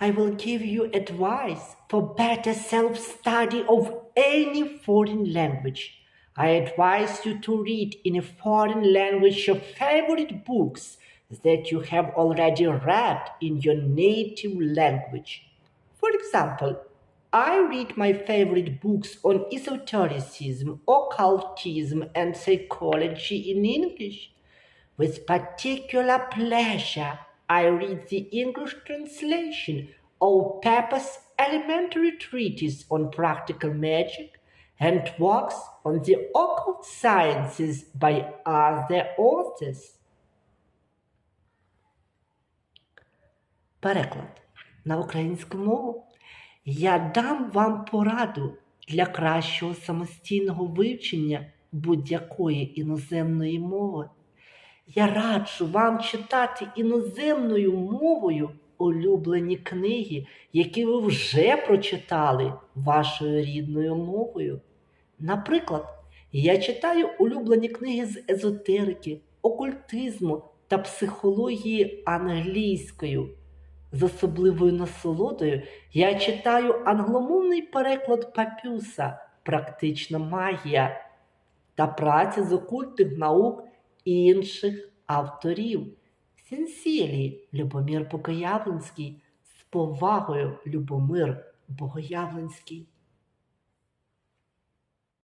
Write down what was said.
I will give you advice for better self-study of any foreign language. I advise you to read in a foreign language your favorite books that you have already read in your native language. For example, I read my favorite books on esotericism, occultism, and psychology in English. With particular pleasure, I read the English translation of Pepper's elementary treatise on practical magic and works on the occult sciences by other authors. Переклад на українську мову. Я дам вам пораду для кращого самостійного вивчення будь-якої іноземної мови. Я раджу вам читати іноземною мовою улюблені книги, які ви вже прочитали вашою рідною мовою. Наприклад, я читаю улюблені книги з езотерики, окультизму та психології англійською. З особливою насолодою я читаю англомовний переклад Папюса Практична магія та праці з окультних наук інших авторів. Сінсілі Любомир Богоявленський з повагою Любомир Богоявленський.